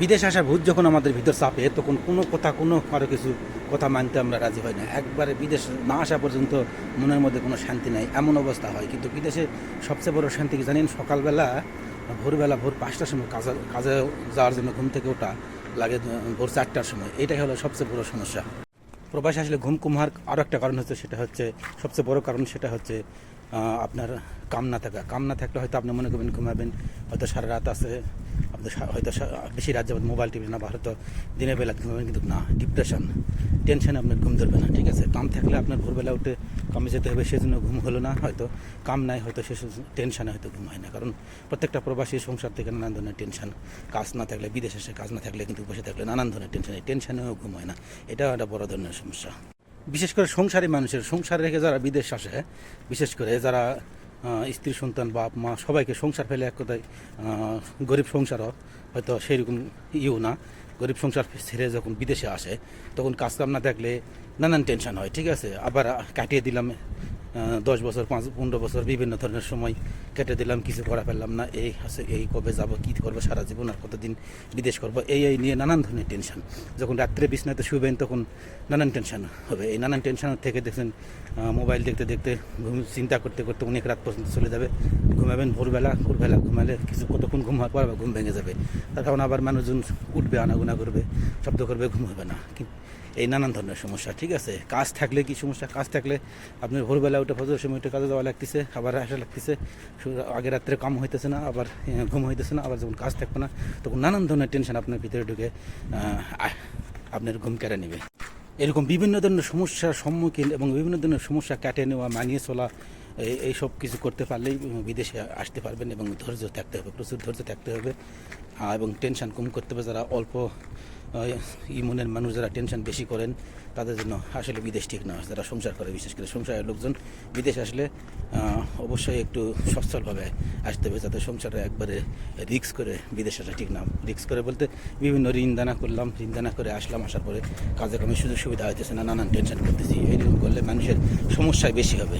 বিদেশ আসা ভূত যখন আমাদের ভিতর চাপে, তখন কোনো কথা, কোনো কারও কিছু কথা মানতে আমরা রাজি হই না। একবারে বিদেশ না আসা পর্যন্ত মনের মধ্যে কোনো শান্তি নাই, এমন অবস্থা হয়। কিন্তু বিদেশে সবচেয়ে বড় শান্তি কি জানেন? সকালবেলা, ভোরবেলা ভোর পাঁচটার সময় কাজে কাজে যাওয়ার জন্য ঘুম থেকে ওঠা লাগে ভোর চারটার সময়। এটাই হলো সবচেয়ে বড় সমস্যা। প্রবাসী আসলে ঘুম কুমার আরও একটা কারণ হচ্ছে, সেটা হচ্ছে সবচেয়ে বড় কারণ সেটা হচ্ছে আপনার কাম না থাকা। কাম না থাকলে হয়তো আপনি মনে করবেন ঘুমাবেন, হয়তো সারা রাত আছে, আপনি হয়তো বেশি রাত যাবেন মোবাইল, টিভি না বা হয়তো দিনের বেলা ঘুমাবেন, কিন্তু না ডিপ্রেশন টেনশনে আপনার ঘুম ধরবে না, ঠিক আছে? কাম থাকলে আপনার ভোরবেলা উঠে কামে যেতে হবে, সেজন্য ঘুম হলো না, হয়তো কাম নাই, হয়তো সে টেনশনে হয়তো ঘুম হয় না, কারণ প্রত্যেকটা প্রবাসী সংসার থেকে নানান ধরনের টেনশন কাজ না থাকলে, বিদেশে কাজ না থাকলে, কিন্তু বসে থাকলে নানান ধরনের টেনশন এই টেনশনেও ঘুম হয় না। এটাও একটা বড় ধরনের সমস্যা। বিশেষ করে সংসারী মানুষের, সংসার রেখে যারা বিদেশ আসে, বিশেষ করে যারা স্ত্রী, সন্তান, বাপ, মা, সবাইকে সংসার ফেলে এক কথায় গরিব সংসারও হয়তো সেইরকম ইউ না। গরিব সংসার ছেড়ে যখন বিদেশে আসে, তখন কাজ কাম না দেখলে নানান টেনশন হয়, ঠিক আছে? আবার কাটিয়ে দিলাম দশ বছর, পাঁচ, পনেরো বছর বিভিন্ন ধরনের সময় কেটে দিলাম, কিছু করা ফেললাম না। এই আছে, এই কবে যাব, কী করব, সারা জীবন আর কতদিন বিদেশ করব, এই এই নিয়ে নানান ধরনের টেনশন যখন রাত্রে বিছনাতে শুবেন, তখন নানান টেনশন হবে। এই নানান টেনশন থেকে দেখছেন মোবাইল দেখতে দেখতে ঘুম, চিন্তা করতে করতে অনেক রাত পর্যন্ত চলে যাবে। ঘুমাবেন ভোরবেলা ভোরবেলা ঘুমালে কিছু কতক্ষণ ঘুম হওয়ার পর আবার ঘুম ভেঙে যাবে। তার কারণ আবার মানুষজন উঠবে, আনাগুনা করবে, শব্দ করবে, ঘুম হবে না। এই নানান ধরনের সমস্যা, ঠিক আছে? কাজ থাকলে কি সমস্যা? কাজ থাকলে আপনার ভোরবেলা উঠে ফজর সময় উঠে কাজে যাওয়া লাগতেছে, আবার আসা লাগতেছে। আগে রাত্রে কাম হইতেছে না, আবার ঘুম হইতেছে না, আবার যখন কাজ থাকবে না, তখন নানান ধরনের টেনশন আপনার ভিতরে ঢুকে আপনার ঘুম কেড়ে নেবে। এরকম বিভিন্ন ধরনের সমস্যার সম্মুখীন এবং বিভিন্ন ধরনের সমস্যা কাটিয়ে নেওয়া, মানিয়ে চলা এই- সব কিছু করতে পারলেই বিদেশে আসতে পারবেন এবং ধৈর্য থাকতে হবে, প্রচুর ধৈর্য থাকতে হবে। এবং টেনশন কম করতে হবে যারা অল্প ইমনের মানুষ যারা টেনশন বেশি করেন, তাদের জন্য আসলে বিদেশ ঠিক নয় যারা সংসার করে, বিশেষ করে সংসারের লোকজন, বিদেশ আসলে অবশ্যই একটু সচ্ছলভাবে আসতে হবে, যাতে সংসারে একবারে রিক্স করে বিদেশ আসা ঠিক না। রিক্স করে বলতে বিভিন্ন ঋণ দানা করলাম, ঋণ দানা করে আসলাম, আসার পরে কাজে কামে সুযোগ সুবিধা হইতেছে না, নানান টেনশন করতেছি। এইরকম করলে মানুষের সমস্যায় বেশি হবে।